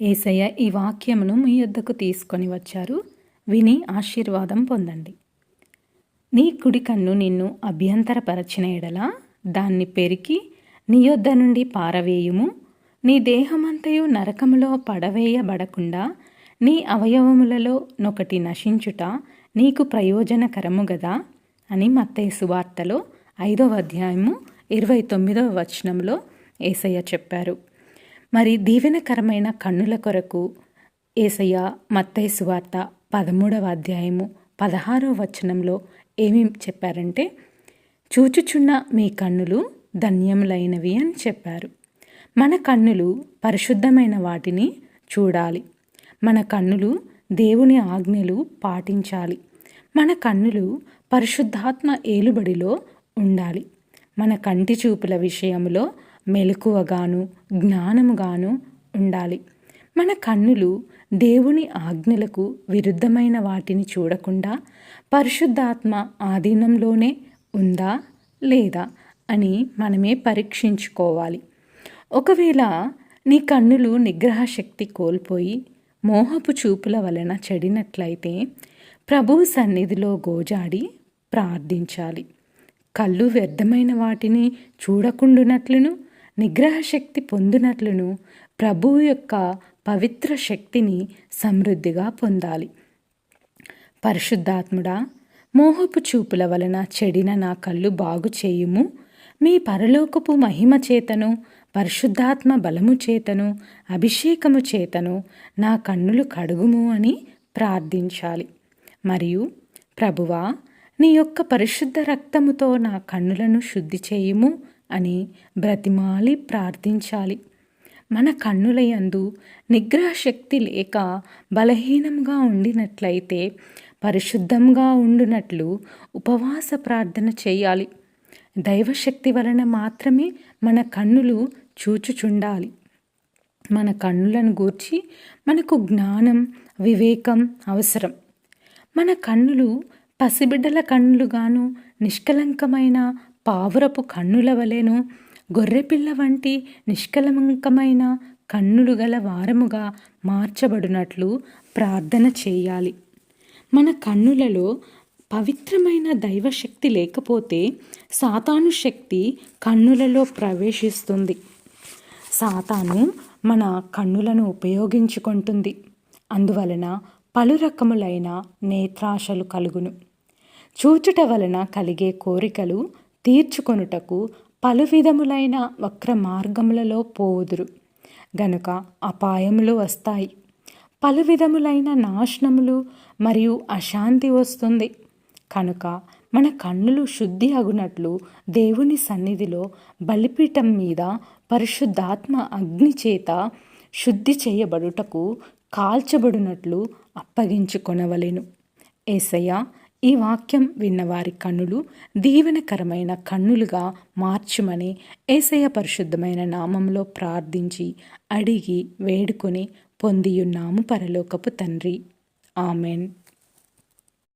ఏసయ్య ఈ వాక్యమును మీ యొద్దకు తీసుకొని వచ్చారు. విని ఆశీర్వాదం పొందండి. నీ కుడి కన్ను నిన్ను అభ్యంతరపరచిన ఎడల దాన్ని పెరికి నీ యొద్ద నుండి పారవేయుము. నీ దేహమంతయు నరకములో పడవేయబడకుండా నీ అవయవములలో నొకటి నశించుట నీకు ప్రయోజనకరము గదా అని మత్తయ్య సువార్తలో ఐదవ అధ్యాయము ఇరవై తొమ్మిదవ వచనంలో ఏసయ్య చెప్పారు. మరి దీవెనకరమైన కన్నుల కొరకు ఏసయ్య మత్తయ్య సువార్త పదమూడవ అధ్యాయము పదహారవ వచనంలో ఏమి చెప్పారంటే చూచుచున్న మీ కన్నులు ధన్యములైనవి అని చెప్పారు. మన కన్నులు పరిశుద్ధమైన వాటిని చూడాలి. మన కన్నులు దేవుని ఆజ్ఞలు పాటించాలి. మన కన్నులు పరిశుద్ధాత్మ ఏలుబడిలో ఉండాలి. మన కంటి చూపుల విషయంలో మెలకువగాను జ్ఞానముగాను ఉండాలి. మన కన్నులు దేవుని ఆజ్ఞలకు విరుద్ధమైన వాటిని చూడకుండా పరిశుద్ధాత్మ ఆధీనంలోనే ఉందా లేదా అని మనమే పరీక్షించుకోవాలి. ఒకవేళ నీ కన్నులు నిగ్రహ శక్తి కోల్పోయి మోహపు చూపుల వలన చెడినట్లయితే ప్రభువు సన్నిధిలో గోజాడి ప్రార్థించాలి. కళ్ళు వ్యర్థమైన వాటిని చూడకుండునట్లును నిగ్రహ శక్తి పొందినట్లును ప్రభువు యొక్క పవిత్ర శక్తిని సమృద్ధిగా పొందాలి. పరిశుద్ధాత్ముడా మోహపు చూపుల వలన చెడిన నా కళ్ళు బాగు చేయుము. మీ పరలోకపు మహిమ చేతను పరిశుద్ధాత్మ బలము చేతను అభిషేకము చేతను నా కన్నులు కడుగుము అని ప్రార్థించాలి. మరియు ప్రభువా నీ యొక్క పరిశుద్ధ రక్తముతో నా కన్నులను శుద్ధి చేయుము. అని బ్రతిమాలి ప్రార్థించాలి. మన కన్నుల యందు నిగ్రహ శక్తి లేక బలహీనంగా ఉండినట్లయితే పరిశుద్ధంగా ఉండునట్లు ఉపవాస ప్రార్థన చేయాలి. దైవశక్తి వలన మాత్రమే మన కన్నులు చూచుచుండాలి. మన కన్నులను గూర్చి మనకు జ్ఞానం వివేకం అవసరం. మన కన్నులు పసిబిడ్డల కన్నులుగాను నిష్కలంకమైన పావురపు కన్నుల వలెను గొర్రెపిల్ల వంటి నిష్కలంకమైన కన్నులు గల వారముగా మార్చబడినట్లు ప్రార్థన చేయాలి. మన కన్నులలో పవిత్రమైన దైవశక్తి లేకపోతే సాతాను శక్తి కన్నులలో ప్రవేశిస్తుంది. సాతాను మన కన్నులను ఉపయోగించుకుంటుంది. అందువలన పలు రకములైన నేత్రాశలు కలుగును. చూచుట వలన కలిగే కోరికలు తీర్చుకొనుటకు పలు విధములైన వక్ర మార్గములలో పోవుదురు. గనుక అపాయములు వస్తాయి. పలు విధములైన నాశనములు మరియు అశాంతి వస్తుంది. కనుక మన కన్నులు శుద్ధి అగునట్లు దేవుని సన్నిధిలో బలిపీఠం మీద పరిశుద్ధాత్మ అగ్ని చేత శుద్ధి చేయబడుటకు కాల్చబడినట్లు అప్పగించుకొనవలెను. ఏసయ్య ఈ వాక్యం విన్నవారి కన్నులు దీవెనకరమైన కన్నులుగా మార్చుమని ఏసయ పరిశుద్ధమైన నామంలో ప్రార్థించి అడిగి వేడుకొని పొందియున్నాము పరలోకపు తండ్రి. ఆమెన్.